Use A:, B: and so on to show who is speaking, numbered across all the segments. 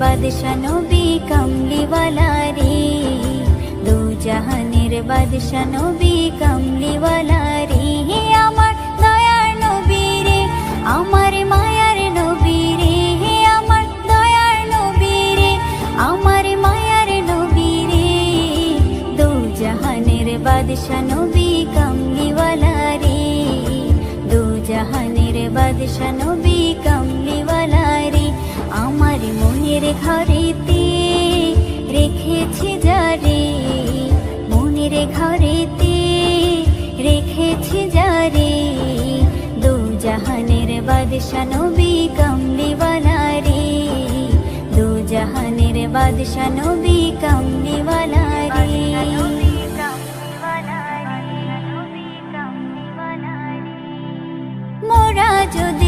A: বাদশা নবী কামলিওয়ালারি দু জাহানের বাদশা নবী কামলিওয়ালারি হে আমার দয়ার নবী রে আমার মায়ার নবী রে হে আমার দয়ার নবী রে আমার মায়ার নবী রে দু জাহানের বাদশা নবী কামলিওয়ালারি দু জাহানের বাদশা কামলিওয়ালারি বাদশা নবী কামলিওয়ালারি দু জাহানের বাদশা নবী কামলিওয়ালারি মোরা যদি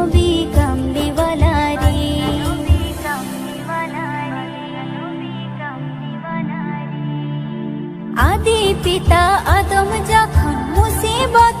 A: আদি পিতা আদম যখন মুসিবতে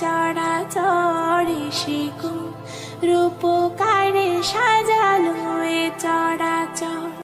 B: এ চড়ে শিখু রূপকারে সাজালো এ চরাচর